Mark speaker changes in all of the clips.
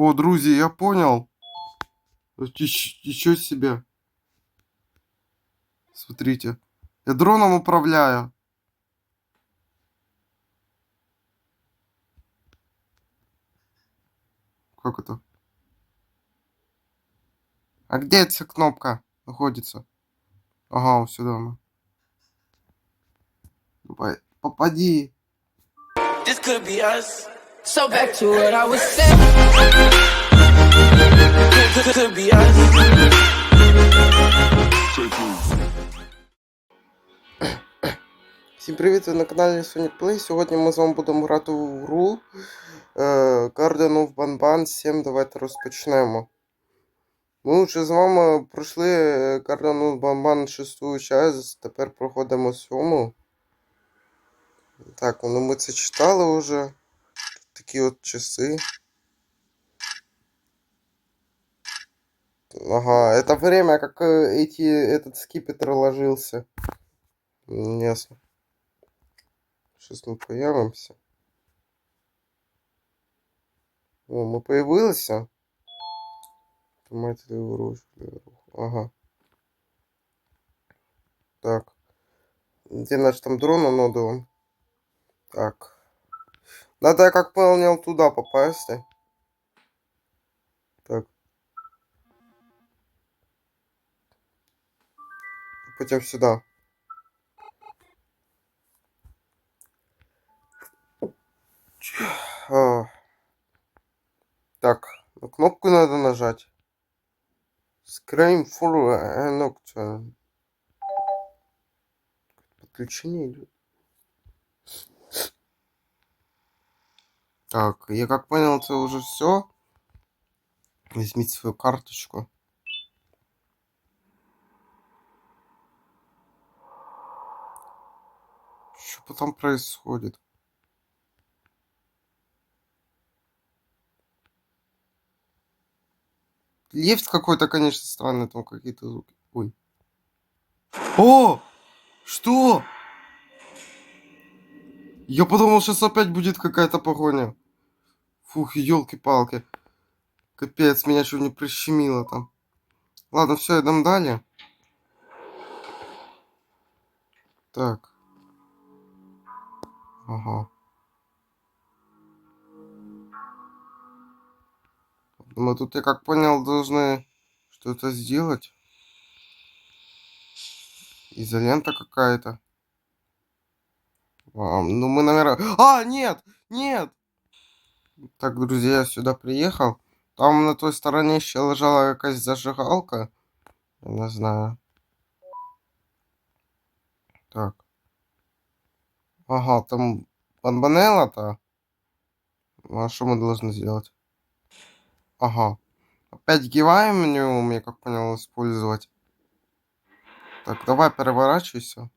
Speaker 1: Во, друзья, я понял. Еще себе. Смотрите. Я дроном управляю. Как это? А где эта кнопка находится? Ага, вот сюда она. Давай, попади.
Speaker 2: This could be us.
Speaker 3: So back to what I was saying.
Speaker 1: Всім привіт! Ви на каналі Sonic Play. Сьогодні ми з вами будемо грати в гру е, Garden of Banban 7. Давайте розпочнемо. Ми вже з вами пройшли е, Garden of Banban 6 часть, тепер проходимо 7. Так, ну ми це читали вже. Такі от часи. Ага, это время, как э, эти, этот скипетр ложился. Ясно. Сейчас мы появимся. О, мы появились. Мать руку. Ага. Так. Где наш там дрон анодован? Так. Надо, я как понял, туда попасть. Так. Пойдем сюда. А. Так, на кнопку надо нажать. Scream for Nocturne. Подключение идет. Так, я как понял, это уже все. Возьмите свою карточку. Что там происходит? Лифт какой-то, конечно, странный, там какие-то звуки. Ой. О! Что? Я подумал, сейчас опять будет какая-то погоня. Фух, елки-палки. Капец, меня что не прищемило там. Ладно, все, идем далее. Так. Ага. Мы тут, я как понял, должны что-то сделать. Изолента какая-то. А, ну мы, наверное... А, нет! Нет! Так, друзья, я сюда приехал. Там на той стороне еще лежала какая-то зажигалка. Я не знаю. Так. Ага, там банбанелла-то. А что мы должны сделать? Ага. Опять гиваем меню, я как понял, использовать. Так, давай переворачивайся.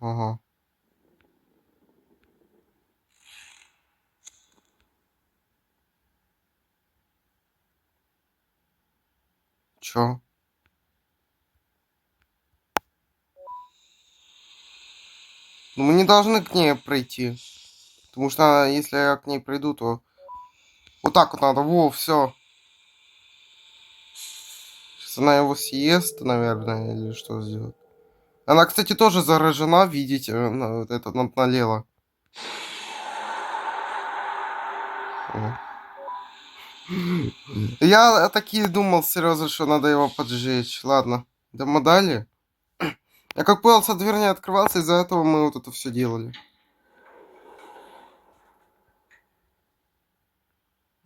Speaker 1: Ага. Чё? Ну, мы не должны к ней пройти. Потому что если я к ней пройду, то... Вот так вот надо. Во, все. Сейчас она его съест, наверное, или что сделает. Она, кстати, тоже заражена, видите, на, вот это на- налево. О. Я такие думал, серьезно, что надо его поджечь. Ладно, идем далее. Я как понял, дверь не открывалась, из-за этого мы вот это все делали.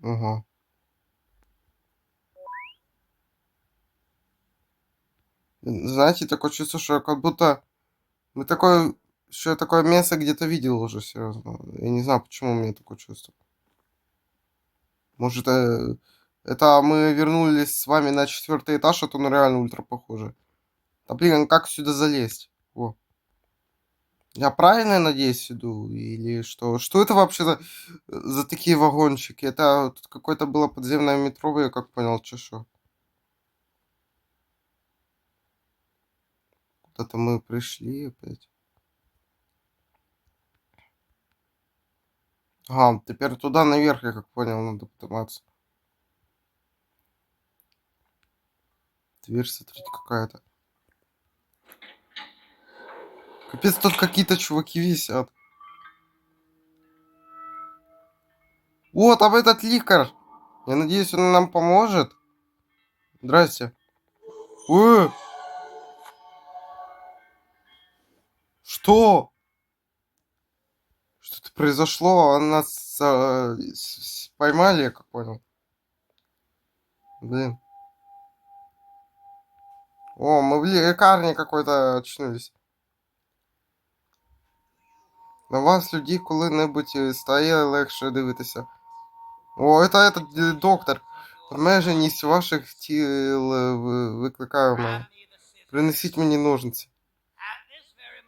Speaker 1: Ага. Знаете, такое чувство, что как будто мы такое, что я такое место где-то видел уже, серьезно. Я не знаю, почему у меня такое чувство. Может, э, это мы вернулись с вами на четвертый этаж, а то ну реально ультра похоже. Да блин, как сюда залезть? Во. Я правильно, надеюсь, иду? Или что? Что это вообще за, за такие вагончики? Это тут какое-то было подземное метро, я как понял, че Куда-то мы пришли опять. А, теперь туда наверх, я как понял, надо подниматься. Дверь, смотрите, какая-то. Капец, тут какие-то чуваки висят. О, там этот ликар. Я надеюсь, он нам поможет. Здрасте. О! Что? Что-то произошло, а нас а, с- с- поймали, я как понял. Блин. О, мы в лекарне какой-то очнулись. На вас, людей, коли-небудь е, стає легше дивитися. О, это этот е, доктор. Обмеженість ваших тіл е, ви- викликає в мене. Принесіть мені ножниці.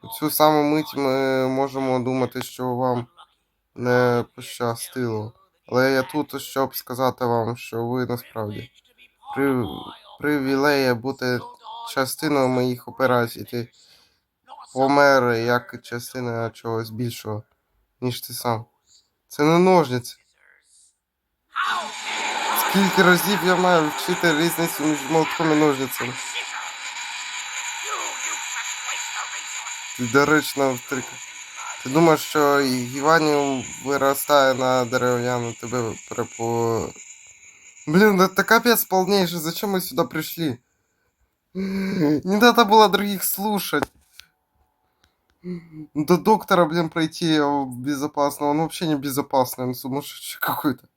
Speaker 1: У цю саму мить ми можемо думати, що вам не пощастило. Але я тут, щоб сказати вам, що ви насправді при... привілеє бути частиною моїх операцій. Ти помер як частина чогось більшого, ніж ти сам. Це не ножниці. Скільки разів я маю вчити різницю між молотком і ножницями? Ти доречна втрика. Ти думаєш, що Іванів виростає на дерев'яну тебе перепо... Блин, это капец полнейший, зачем мы сюда пришли? Не надо было других слушать. До доктора, блин, пройти э, безопасно. Он вообще не безопасный, он сумасшедший какой-то.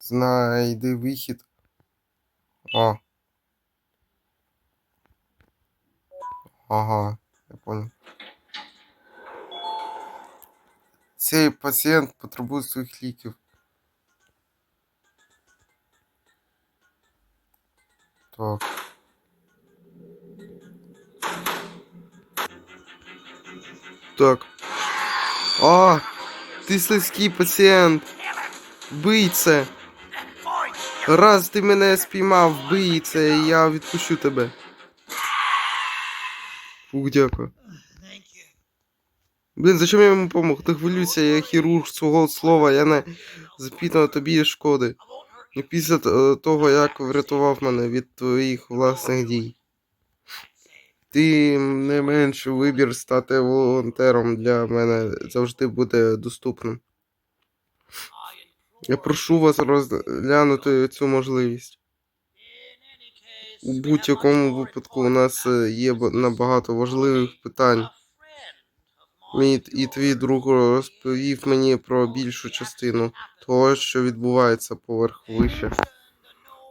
Speaker 1: Знайди вихід. А. Ага, я понял. Цей пацієнт потребує своїх ліків. Так. Так. А, ти слизький пацієнт. Бий це. Раз ти мене спіймав, бий це, і я відпущу тебе. Ух, дякую. Блін, зачем я йому помог? Ти хвилюйся, я хірург свого слова, я не запітав тобі шкоди. Ну, після того, як врятував мене від твоїх власних дій. Ти не менш вибір стати волонтером для мене завжди буде доступним. Я прошу вас розглянути цю можливість. У будь-якому випадку у нас е, є набагато важливих питань. Мій і твій друг розповів мені про більшу частину того, що відбувається поверх вище.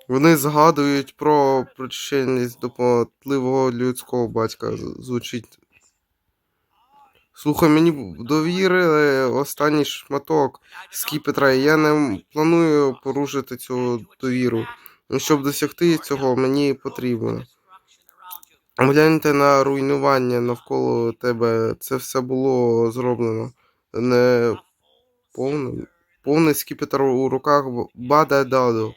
Speaker 1: Вони згадують про причинність до потливого людського батька. Звучить. Слухай, мені довірили останній шматок скіпетра, і я не планую порушити цю довіру. Щоб досягти цього, мені потрібно. Гляньте на руйнування навколо тебе. Це все було зроблено. Не повне. Повний скіпетр у руках Бада.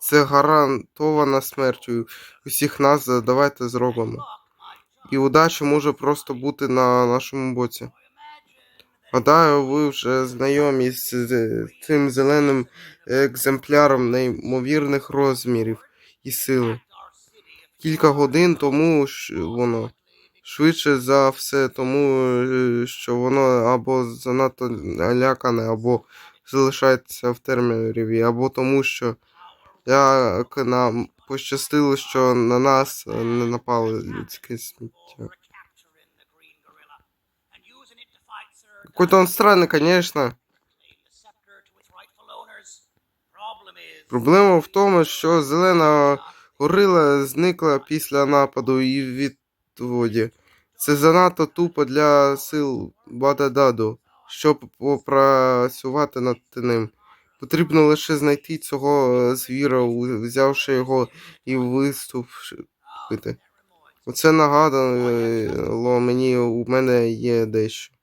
Speaker 1: Це гарантована смертю усіх нас. Давайте зробимо. І удача може просто бути на нашому боці. Гадаю, ви вже знайомі з цим зеленим екземпляром неймовірних розмірів і сили. Кілька годин тому воно. Швидше за все, тому е, що воно або занадто налякане, або залишається в термірі, або тому, що як нам пощастило, що на нас не напало людське сміття. Какой-то он странный, конечно. Проблема в тому, що зелена горила зникла після нападу і відводі. Це занадто тупо для сил Бадададу, щоб попрацювати над ним. Потрібно лише знайти цього звіра, взявши його і виступити. Оце нагадало мені, у мене є дещо.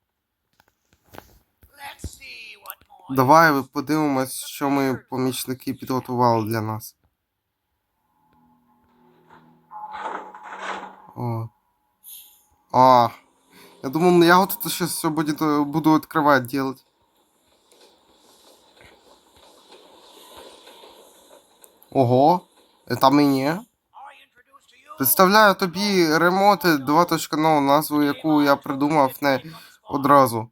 Speaker 1: Давай подивимось, що ми помічники підготували для нас. О. А, Я думал, ну, я вот это сейчас все будет, э, буду открывать, делать. Ого, это мені. Представляю тобі ремонти 2.0, назву яку я придумав не одразу.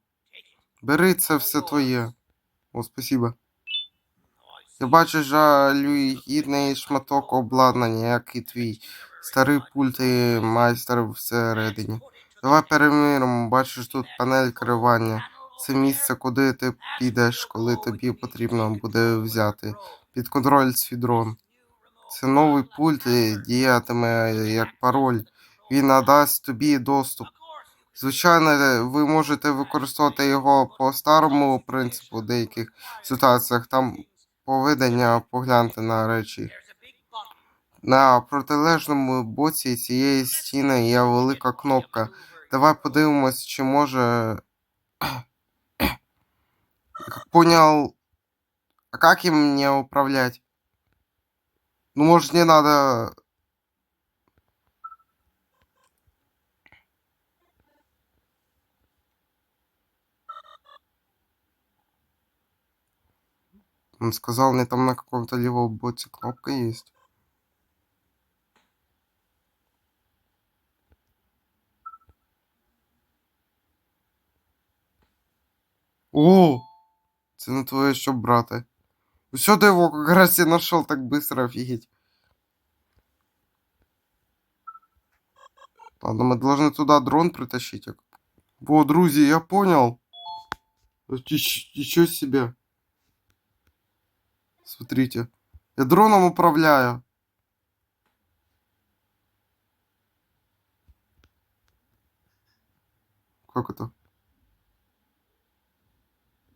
Speaker 1: Бери це все твоє. О, спасибо. Я бачу жалюгідний шматок обладнання, як і твій. Старий пульт і майстер всередині. Давай переміримо, бачиш тут панель керування. Це місце, куди ти підеш, коли тобі потрібно буде взяти під контроль свій дрон. Це новий пульт і діятиме як пароль. Він надасть тобі доступ. Звичайно, ви можете використовувати його по старому принципу в деяких ситуаціях. Там поведення погляньте на речі. На протилежному боці цієї стіни є велика кнопка. Давай подивимось, чи може. Как понял. А как им мне управлять? Ну, может, не надо. Он сказал, мне там на каком-то левом боте кнопка есть. О! Це не твоє що, брате. Все ты его как раз и нашел так быстро, офигеть. Ладно, мы должны туда дрон притащить. Во, друзья, я понял. Еще себе. Смотрите. Я дроном управляю. Как это?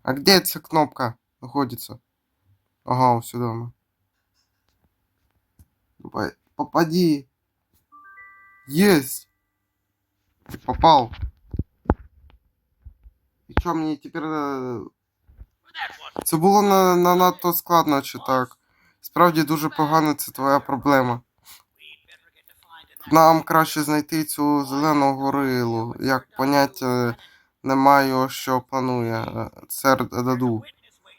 Speaker 1: А где эта кнопка находится? Ага, вот сюда она. Давай, попади. Есть. Попал. І що мені тепер. Е, Це було на, на надто складно чи так. Справді дуже погано, це твоя проблема. Нам краще знайти цю зелену горилу. Як поняття не маю, що планує. е, Сер Даду.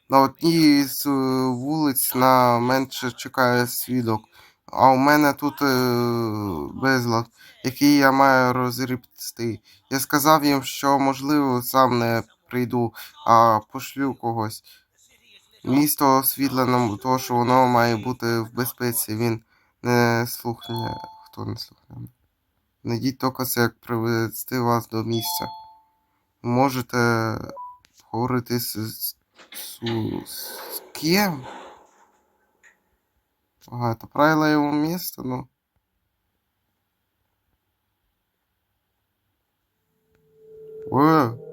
Speaker 1: На одній з е, вулиць на менше чекає свідок. А у мене тут е, безлад, який я маю розрібти. Я сказав їм, що можливо сам не прийду, а пошлю когось. Місто освітлене, тому що воно має бути в безпеці. Він не слухає. Хто не слухає? Найдіть тільки як привести вас до місця. Можете поговорити з, з, з, з ким? Ага, это правило его места, ну. Э.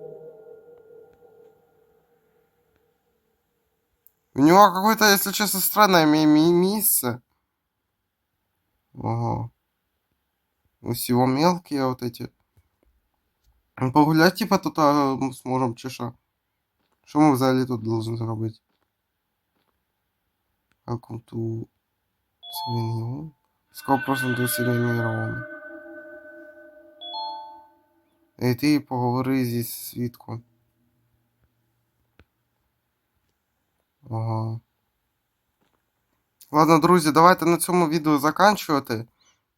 Speaker 1: У него какое-то, если честно, странное ми- ми- место. Ага. У всего мелкие вот эти. Ну, Погулять, типа, тут а, мы сможем, чи що? Що ми взагалі тут должны зробити? Welcome to Цивільний Скоро просто до цивільний І ти поговори зі свідком. Ага. Ладно, друзі, давайте на цьому відео заканчувати.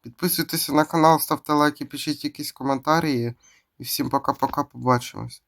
Speaker 1: Підписуйтеся на канал, ставте лайки, пишіть якісь коментарі. І всім пока-пока, побачимось.